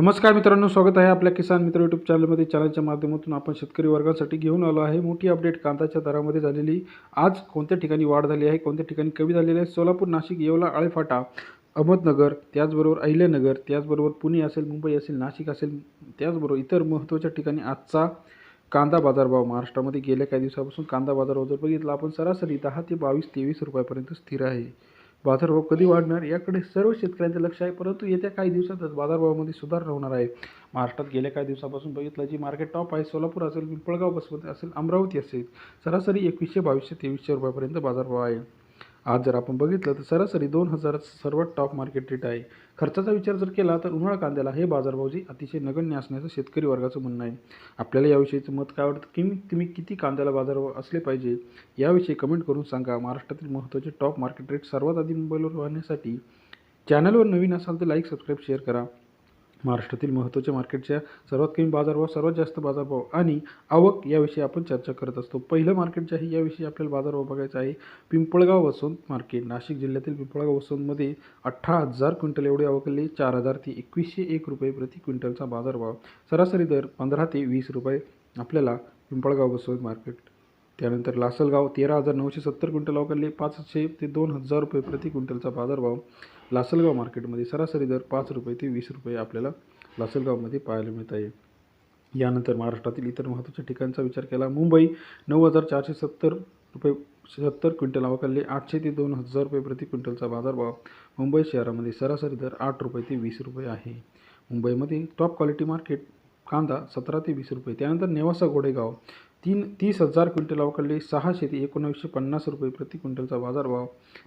नमस्कार मित्रांनो स्वागत आहे आपल्या किसान मित्र यूट्यूब चॅनलमध्ये चॅनलच्या माध्यमातून आपण शेतकरी वर्गासाठी घेऊन आलो आहे. मोठी अपडेट कांद्याच्या दरामध्ये झालेली. आज कोणत्या ठिकाणी वाढ झाली आहे? कोणत्या ठिकाणी कमी झालेली आहे? सोलापूर नाशिक येवला आळेफाटा अहमदनगर त्याचबरोबर अहिल्यानगर त्याचबरोबर पुणे असेल मुंबई असेल नाशिक असेल त्याचबरोबर इतर महत्त्वाच्या ठिकाणी आजचा कांदा बाजारभाव महाराष्ट्रामध्ये गेल्या काही दिवसापासून कांदा बाजारभाव जर बघितला आपण सरासरी दहा ते बावीस तेवीस रुपयापर्यंत स्थिर आहे. बाजारभाव कधी वाढणार याकडे सर्व शेतकऱ्यांचे लक्ष आहे परंतु येत्या काही दिवसातच बाजारभावामध्ये सुधारणा होणार आहे. महाराष्ट्रात गेल्या काही दिवसापासून बघितलं जी मार्केट टॉप आहे सोलापूर असेल पिंपळगाव बसमध्ये असेल अमरावती असेल सरासरी एकवीसशे बावीसशे तेवीसशे रुपयापर्यंत बाजारभाव आहे. आज जर आपण बघितलं तर सरासरी दोन हजार सर्वात टॉप मार्केट रेट आहे. खर्चाचा विचार जर केला तर उन्हाळा कांद्याला हे बाजारभाव जे अतिशय नगण्य असण्याचं शेतकरी वर्गाचं म्हणणं आहे. आपल्याला याविषयीचं मत काय वाटतं? कमीत तुम्ही किती कांद्याला बाजारभाव असले पाहिजे? याविषयी कमेंट करून सांगा. महाराष्ट्रातील महत्त्वाचे टॉप मार्केट रेट सर्वात आधी मोबाईलवर पाहण्यासाठी चॅनलवर नवीन असाल तर लाईक सबस्क्राईब शेअर करा. महाराष्ट्रातील महत्त्वाच्या मार्केटच्या सर्वात कमी बाजारभाव सर्वात जास्त बाजारभाव आणि आवक याविषयी आपण चर्चा करत असतो. पहिलं मार्केट जे आहे याविषयी आपल्याला बाजारभाव बघायचा आहे. पिंपळगाव वसंत मार्केट. नाशिक जिल्ह्यातील पिंपळगाव वसंतमध्ये अठरा हजार क्विंटल एवढे आवकले चार हजार ते एकवीसशे एक रुपये प्रति क्विंटलचा बाजारभाव. सरासरी दर पंधरा ते वीस रुपये आपल्याला पिंपळगाव वसंत मार्केट त्यानंतर लासलगाव तेरा हजार नऊशे सत्तर क्विंटल अवकाळले पाचशे ते दोन हजार रुपये प्रति क्विंटलचा बाजारभाव. लासलगाव मार्केटमध्ये सरासरी दर पाच रुपये ते वीस रुपये आपल्याला लासलगावमध्ये पाहायला मिळत आहे. यानंतर महाराष्ट्रातील इतर महत्त्वाच्या ठिकाणचा विचार केला. मुंबई नऊ हजार चारशे सत्तर रुपये सत्तर क्विंटल अवकाळले आठशे ते दोन हजार रुपये प्रति क्विंटलचा बाजारभाव. मुंबई शहरामध्ये सरासरी दर आठ रुपये ते वीस रुपये आहे. मुंबईमध्ये टॉप क्वालिटी मार्केट कांदा सतरा ते वीस रुपये. त्यानंतर नेवासा गोडेगाव तीन तीस हजार क्विंटल अवकाळले सहाशे ते एकोणावीसशे पन्नास रुपये प्रति क्विंटलचा बाजारभाव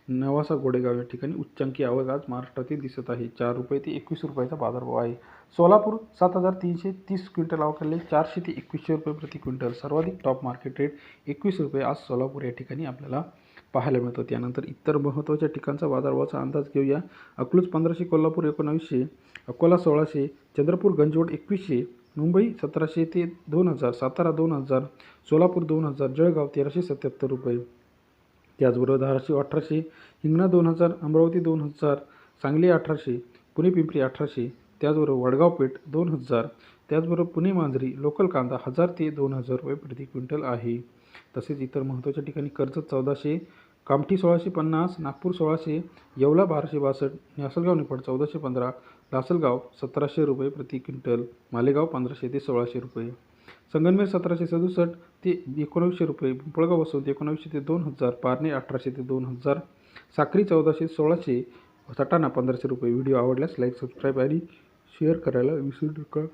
नेवासा गोडेगाव या ठिकाणी उच्चांकी आवक आज महाराष्ट्रातील दिसत आहे. चार रुपये ते एकवीस रुपयाचा बाजारभाव आहे. सोलापूर सात हजार तीनशे तीस क्विंटल अवकाळले चारशे ते एकवीसशे रुपये प्रति क्विंटल. सर्वाधिक टॉप मार्केट रेट एकवीस रुपये आज सोलापूर या ठिकाणी आपल्याला पाहायला मिळतो. त्यानंतर इतर महत्त्वाच्या ठिकाणचा बाजारभावाचा अंदाज घेऊया. अकलूज पंधराशे कोल्हापूर एकोणावीसशे अकोला सोळाशे चंद्रपूर गंजवड एकवीसशे मुंबई सतराशे ते दोन हजार सातारा दोन हजार सोलापूर दोन हजार जळगाव तेराशे सत्याहत्तर रुपये. त्याचबरोबर धाराशिव अठराशे हिंगणा दोन हजार अमरावती दोन हजार सांगली अठराशे पुणे पिंपरी अठराशे त्याचबरोबर वडगाव पेठ दोन हजार त्याचबरोबर पुणे मांजरी लोकल कांदा हजार ते दोन हजार रुपये प्रति क्विंटल आहे. तसेच इतर महत्त्वाच्या ठिकाणी कर्जत चौदाशे कामठी सोळाशे पन्नास नागपूर सोळाशे येवला बाराशे बासष्ट लासलगाव निफाड चौदाशे पंधरा लासलगाव सतराशे रुपये प्रति क्विंटल मालेगाव पंधराशे ते सोळाशे रुपये. संगनमेर सतराशे सदुसष्ट ते एकोणावीसशे रुपये पिंपळगाव वसंत एकोणावीसशे ते दोन हजार पारणे अठराशे ते दोन हजार साक्री चौदाशे सोळाशे सटाणा पंधराशे रुपये. व्हिडिओ आवडल्यास लाईक सबस्क्राईब आणि शेअर करायला विसरू नका.